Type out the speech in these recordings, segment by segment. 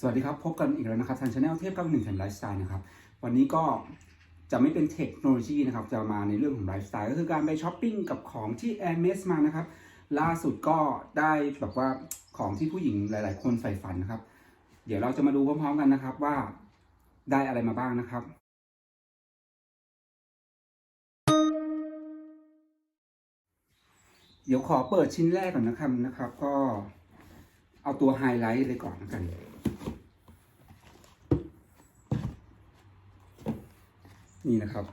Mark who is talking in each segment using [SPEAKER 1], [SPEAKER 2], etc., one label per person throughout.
[SPEAKER 1] สวัสดีครับ พบกันอีกแล้วนะครับทางช anel เทพ91แถมไลฟ์สไตล์นะครับ วันนี้ก็จะไม่เป็นเทคโนโลยีนะครับ จะมาในเรื่องของไลฟ์สไตล์ก็คือการไปช้อปปิ้งกับของที่ a i r m e s มานะครับ ล่าสุดก็ได้แบบว่าของที่ผู้หญิงหลาย ๆ คนใฝ่ฝันนะครับ เดี๋ยวเราจะมาดูพร้อม ๆ กันนะครับว่าได้อะไรมาบ้างนะครับเดี๋ยวขอเปิดชิ้นแรกก่อนนะครับนะครับ ก็เอาตัวไฮไลท์เลยก่อนแล้วกัน นี่นะครับ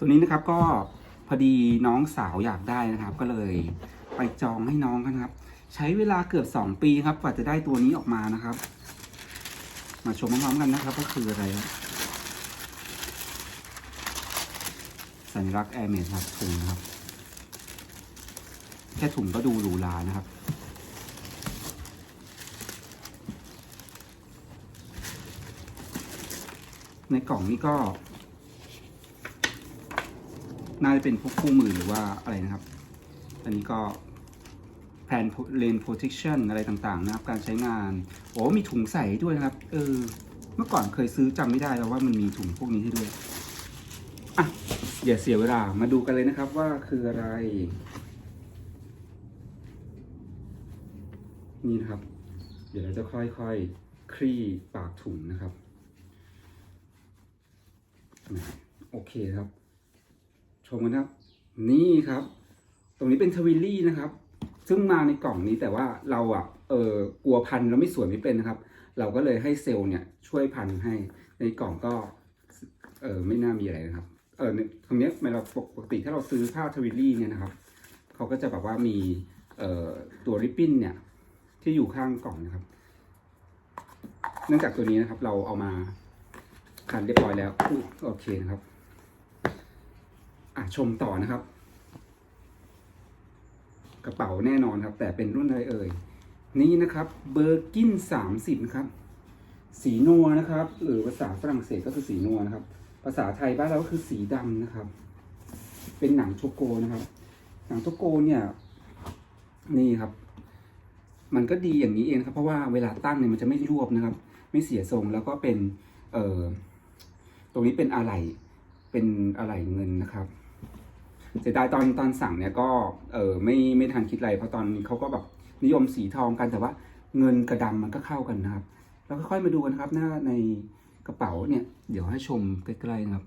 [SPEAKER 1] ตัวนี้นะครับก็พอดีน้องสาวอยากได้นะครับ ก็เลยไปจองให้น้องกันครับ ใช้เวลาเกือบสองปีครับกว่าจะได้ตัวนี้ออกมานะครับ มาชมพร้อมๆกันนะครับก็คืออะไรครับ สัญลักษณ์แอร์เมสครับถุงนะครับ แค่ถุงก็ดูหรูหรานะครับ ในกล่องนี้ก็ น่าจะเป็นพวกคู่มือหรือว่าอะไรนะครับ อันนี้ก็แผนเลน protection อะไรต่างๆ นะครับ การใช้งาน โอ้มีถุงใส่ด้วยนะครับ เออ เมื่อก่อนเคยซื้อจำไม่ได้แล้วว่ามันมีถุงพวกนี้ให้ด้วย อะ อย่าเสียเวลามาดูกันเลยนะครับว่าคืออะไร นี่นะครับ เดี๋ยวเราจะค่อยๆคลี่ปากถุงนะครับ โอเคครับ ชมกันครับ นี่ครับ ตรงนี้เป็นทวิลลี่นะครับ ซึ่งมาในกล่องนี้แต่ว่าเราอะเออกลัวพันแล้วไม่สวยไม่เป็นนะครับ เราก็เลยให้เซลล์เนี่ยช่วยพันให้ในกล่องก็ เออไม่น่ามีอะไรนะครับ เออในตรงเนี้ยเราปกติถ้าเราซื้อผ้าทวิลลี่เนี่ยนะครับเขาก็จะแบบว่ามีเอ่อตัวริบบิ้นเนี่ยที่อยู่ข้างกล่องนะครับ เนื่องจากตัวนี้นะครับ เราเอามาคันเรียบร้อยแล้วอโอเคนะครับอะชมต่อนะครับ กระเป๋าแน่นอนครับ แต่เป็นรุ่นอะไรเอ่ยนี่นะครับเบอร์กินสามสิบครับ สีนัวนะครับ หรือภาษาฝรั่งเศสก็คือสีนัวนะครับาษาไทยบ้านเราก็คือสีดำนะครับ เป็นหนังโชโกนะครับ หนังโชโกเนี่ยนี่ครับ มันก็ดีอย่างนี้เองครับ เพราะว่าเวลาตั้งเนี่ยมันจะไม่รวบนะครับ ไม่เสียทรงแล้วก็เป็นเอ่อตรงนี้เป็นอะไหล่เป็นอะไหล่เงินนะครับเสียดายตอนตอนสั่งเนี่ยก็เออไม่ไม่ทันคิดอะไรเพราะตอนนี้เขาก็แบบนิยมสีทองกันแต่ว่าเงินกระดำมันก็เข้ากันนะครับ แล้วค่อยๆมาดูกันครับหน้าใน กระเป๋าเนี่ย เดี๋ยวให้ชมใกล้ๆนะครับ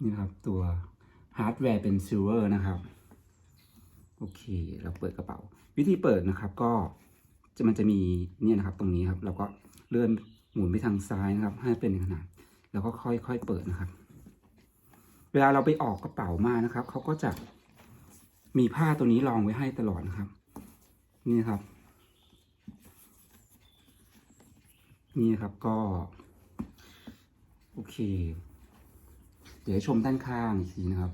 [SPEAKER 1] นี่นะครับตัวฮาร์ดแวร์เป็นซิลเวอร์นะครับ โอเค เราเปิดกระเป๋า วิธีเปิดนะครับก็จะมันจะมีเนี่ยนะครับ ตรงนี้ครับ เราก็เลื่อนหมุนไปทางซ้ายนะครับ ให้เป็นขนาด แล้วก็ค่อยๆเปิดนะครับ เวลาเราไปออกกระเป๋ามานะครับเขาก็จะมีผ้าตัวนี้รองไว้ให้ตลอดนะครับ นี่ครับ นี่ครับก็ โอเค เดี๋ยวให้ชมด้านข้างอีกทีนะครับ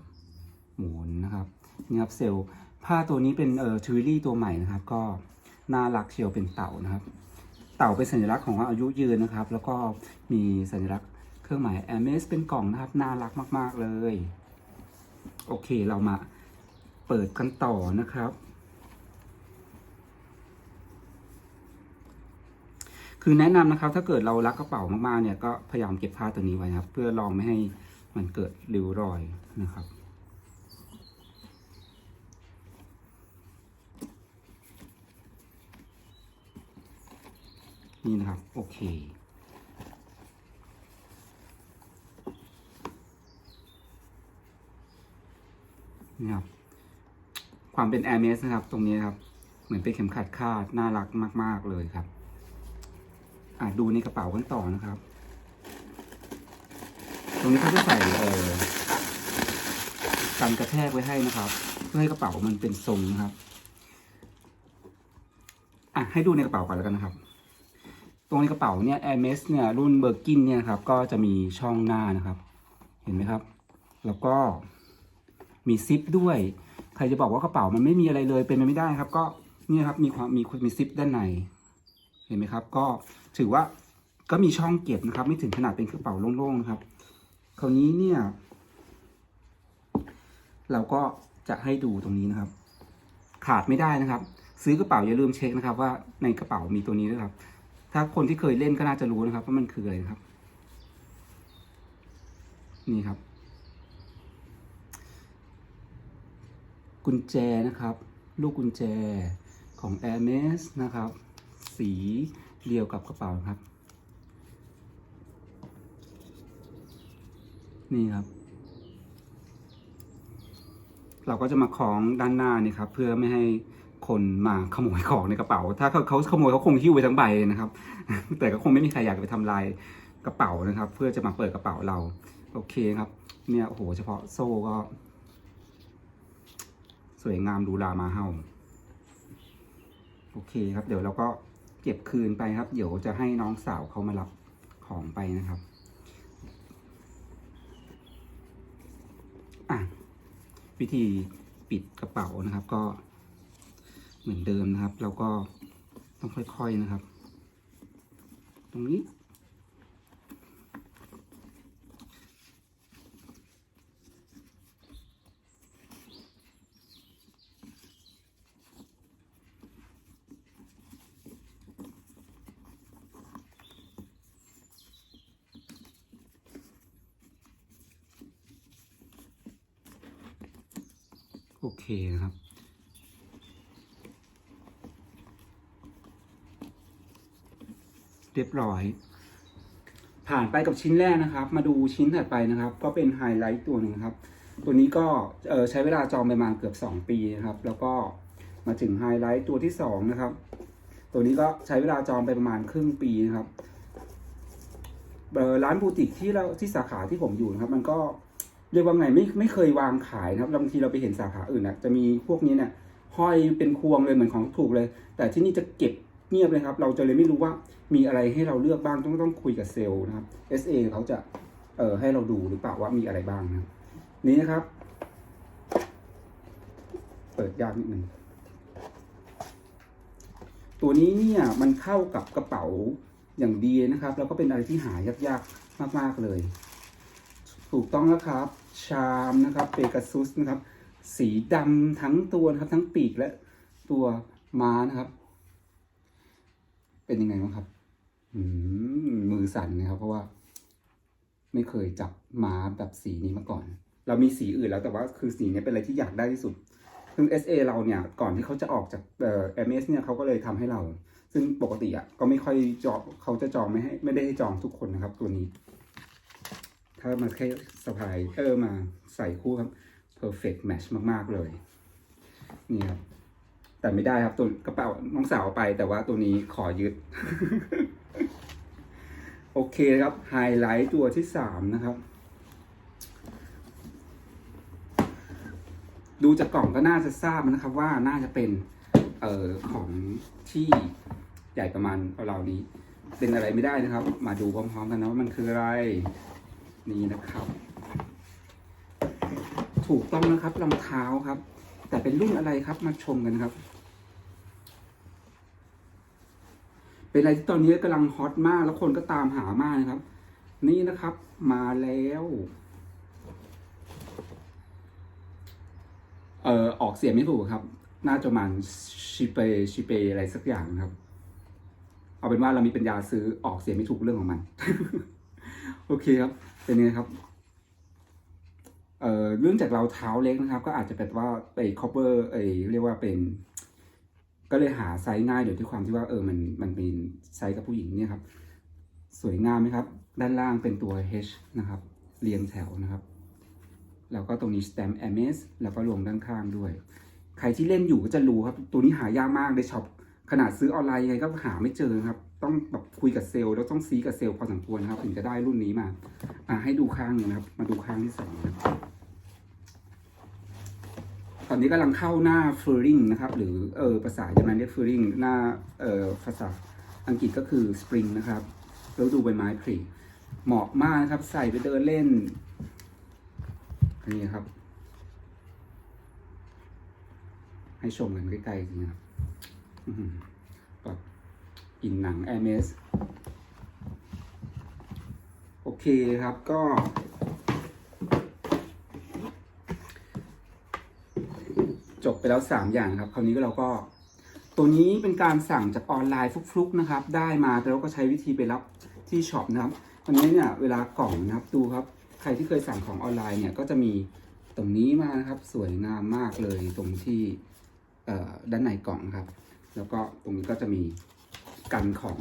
[SPEAKER 1] หมุนนะครับนี่ครับเซลล์ผ้าตัวนี้เป็นเอ่อทิวลี่ตัวใหม่นะครับ ก็น่ารักเชียวเป็นเต่านะครับ เต่าเป็นสัญลักษณ์ของอายุยืนนะครับ แล้วก็มีสัญลักษณ์เครื่องหมาย m s เป็นกล่องนะครับ น่ารักมาก ๆ เลย โอเคเรามาเปิดกันต่อนะครับ คือแนะนำนะครับ ถ้าเกิดเรารักกระเป๋ามากๆเนี่ยก็พยายามเก็บผ้าตัวนี้ไว้นะครับ เพื่อลองไม่ให้มันเกิดริ้วรอยนะครับนี่นะครับ โอเค นี่ครับ ความเป็น Air m e s นะครับ ตรงนี้ครับ เหมือนเป็นเข็มขัดคาด น่ารักมาก ๆ เลยครับ อะดูในกระเป๋ากันต่อนะครับ ตรงนี้เขาจะใส่เอ่อกันกระแทกไว้ให้นะครับ เพื่อให้กระเป๋ามันเป็นทรงนะครับอะให้ดูในกระเป๋าก่อนแล้วกันนะครับ ตรงในกระเป๋าเนี่ย Air m e s เนี่ยรุ่นเบอร์กินเนี่ยครับก็จะมีช่องหน้านะครับ เห็นไหมครับ แล้วก็มีซิปด้วย ใครจะบอกว่ากระเป๋ามันไม่มีอะไรเลยเป็นไปไม่ได้ครับ ก็เนี่ยครับมีความมีมีซิปด้านใน เห็นไหมครับ ก็ถือว่าก็มีช่องเก็บนะครับ ไม่ถึงขนาดเป็นกระเป๋าโล่งๆนะครับ คราวนี้เนี่ย เราก็จะให้ดูตรงนี้นะครับ ขาดไม่ได้นะครับ ซื้อกระเป๋าอย่าลืมเช็คนะครับ ว่าในกระเป๋ามีตัวนี้ด้วยครับ ถ้าคนที่เคยเล่นก็น่าจะรู้นะครับว่ามันคืออะไรครับ นี่ครับ กุญแจนะครับ ลูกกุญแจของ a i r m e s นะครับ สีเดียวกับกระเป๋าครับ นี่ครับ เราก็จะมาคล้องด้านหน้านี่ครับ เพื่อไม่ให้คนมาขโมยของในกระเป๋า ถ้าเขาเขาขโมยเขาคงหิ้วไปทั้งใบนะครับ แต่ก็คงไม่มีใครอยากไปทำลายกระเป๋านะครับ เพื่อจะมาเปิดกระเป๋าเรา โอเคครับ เนี่ยโอ้โหเฉพาะโซ่ก็ สวยงามดูลามาเฮาโอเคครับ เดี๋ยวเราก็ ก็บคืนไปครับ เดี๋ยวจะให้น้องสาวเขามารับของไปนะครับอะวิธีปิดกระเป๋านะครับ ก็เหมือนเดิมนะครับ แล้วก็ต้องค่อยๆนะครับ ตรงนี้ เคนะครับ เรียบร้อย ผ่านไปกับชิ้นแรกนะครับ มาดูชิ้นถัดไปนะครับ ก็เป็นไฮไลท์ตัวหนึ่งครับ ตัวนี้ก็ใช้เวลาจองไปประมาณเกือบ 2 ปีนะครับ แล้วก็มาถึงไฮไลท์ตัวที่ 2 นะครับ ตัวนี้ก็ใช้เวลาจองไปประมาณครึ่งปีนะครับเอ่อร้านบูติกที่เราที่สาขาที่ผมอยู่นะครับ มันก็ เรียกว่าไงไม่ไม่เคยวางขายนะครับบางทีเราไปเห็นสาขาอื่นนะจะมีพวกนี้เนี่ยห้อยเป็นพวงเลยเหมือนของถูกเลย แต่ที่นี่จะเก็บเงียบเลยครับ เราจะเลยไม่รู้ว่ามีอะไรให้เราเลือกบ้างต้องต้องคุยกับเซลล์นะครับ SA เขาจะเอ่อให้เราดูหรือเปล่าว่ามีอะไรบ้างนะนี้นะครับ เปิดยากนิดนึงตัวนี้เนี่ยมันเข้ากับกระเป๋าอย่างดีนะครับ แล้วก็เป็นอะไรที่หายากๆมาก ๆเลย ถูกต้องแล้วครับ ชามนะครับเปก a ซุสนะครับ สีดำทั้งตัวนะครับทั้งปีกและตัวม้านะครับ เป็นยังไงบ้างครับมือสั่นนะครับ เพราะว่า ไม่เคยจับม้าแบบสีนี้มาก่อน เรามีสีอื่นแล้วแต่ว่าคือสีนี้เป็นอะไรที่อยากได้ที่สุด ซึ่ง SA เราเนี่ยก่อนที่เขาจะออกจากเอ่อ MS เนี่ยเขาก็เลยทำให้เรา ซึ่งปกติอะก็ไม่ค่อยจองเขาจะจองไม่ให้ไม่ได้ให้จองทุกคนนะครับ ตัวนี้ ถ้ามาแค่สะพายเออมาใส่คู่ครับ perfect match มาก ๆ เลย นี่ครับ แต่ไม่ได้ครับตัวกระเป๋าน้องสาวไป แต่ว่าตัวนี้ขอยึด โอเคครับ ไฮไลท์ตัวที่สามนะครับ ดูจากกล่องก็น่าจะทราบนะครับว่าน่าจะเป็นเอ่อของที่ใหญ่ประมาณเรานี้ เป็นอะไรไม่ได้นะครับ มาดูพร้อมๆกันนะว่ามันคืออะไร นี่นะครับ ถูกต้องนะครับรองเท้าครับ แต่เป็นรุ่นอะไรครับมาชมกันครับ เป็นอะไรที่ตอนนี้กำลังฮอตมากแล้วคนก็ตามหามากนะครับ นี่นะครับมาแล้วเอ่อออกเสียงไม่ถูกครับ น่าจะมันชิเปชิเปอะไรสักอย่างครับ เอาเป็นว่าเรามีปัญญาซื้อออกเสียงไม่ถูกเรื่องของมัน โอเคครับ เป็นไงครับเอ่อเรื่องจากเราเท้าเล็กนะครับ ก็อาจจะเป็นว่าไป cover เอยเรียกว่าเป็น ก็เลยหาไซส์ง่ายโดยที่ความที่ว่าเออมันมันเป็นไซส์กับผู้หญิงเนี่ยครับ สวยงามไหมครับ ด้านล่างเป็นตัว H นะครับ เรียงแถวนะครับ แล้วก็ตรงนี้ stamp MS แล้วก็ลงด้านข้างด้วย ใครที่เล่นอยู่ก็จะรู้ครับ ตัวนี้หายากมากในช็อป ขนาดซื้อออนไลน์ยังไงก็หาไม่เจอครับ ต้องแบบคุยกับเซลล์แล้วต้องซีกับเซลล์พอสมควรนะครับ ถึงจะได้รุ่นนี้มา อ่าให้ดูข้างหนึงนะครับ มาดูข้างที่สองนะครับตอนนี้กำลังเข้าหน้า f u r r i n g นะครับ หรือเออภาษาเยอรมันเรียก f u r r i n g หน้าเออภาษาอังกฤษก็คือ spring นะครับแล้วดูใบไม้ผลิเหมาะมากนะครับ ใส่ไปเดินเล่นนนี้ครับ ให้ชมกันใกล้ๆจริงครับ แบบกินหนัง a อ m เมสเคครับก็ จบไปแล้ว 3 อย่างครับ คราวนี้ก็เราก็ ตัวนี้เป็นการสั่งจากออนไลน์ฟลุกๆนะครับ ได้มาแต่เราก็ใช้วิธีไปรับที่ช็อปนะครับอันนี้เนี่ยเวลากล่องนะครับดูครับ ใครที่เคยสั่งของออนไลน์เนี่ยก็จะมีตรงนี้มานะครับ สวยงามมากเลยตรงที่ด้านในกล่องครับ แล้วก็ตรงนี้ก็จะมีกันของ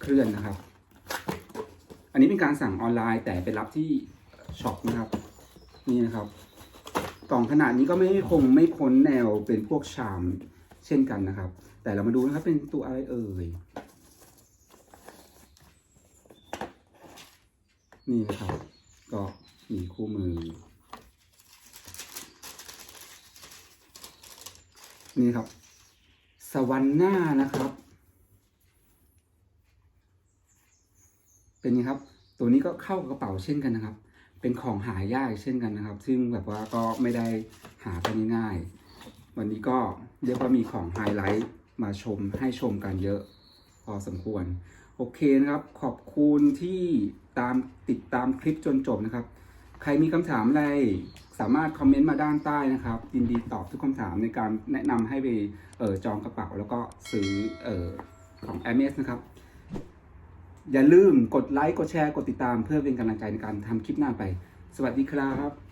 [SPEAKER 1] เคลื่อนนะครับ อันนี้เป็นการสั่งออนไลน์แต่ไปรับที่ช็อปนะครับ นี่นะครับกล่องขนาดนี้ก็ไม่คงไม่พ้นแนวเป็นพวกชามเช่นกันนะครับ แต่เรามาดูนะครับเป็นตัวอะไรเอ่ยนี่นะครับ ก็มีคู่มือ นี่ครับ สวรรค์หน้านะครับ เป็นไงครับ ตัวนี้ก็เข้ากับกระเป๋าเช่นกันนะครับ เป็นของหายากเช่นกันนะครับ ซึ่งแบบว่าก็ไม่ได้หากันง่ายๆวันนี้ก็เรียกว่ามีของไฮไลท์มาชมให้ชมกันเยอะพอสมควร โอเคนะครับ ขอบคุณที่ตามติดตามคลิปจนจบนะครับ ใครมีคำถามอะไรสามารถคอมเมนต์มาด้านใต้นะครับยินดีตอบทุกคำถามในการแนะนำให้ไปเออจองกระเป๋าแล้วก็ซื้อออของ m อ s นะครับ อย่าลืมกดไลค์กดแชร์กดติดตามเพื่อเป็นกำลังใจในการทำคลิปหน้าไป สวัสดีครับ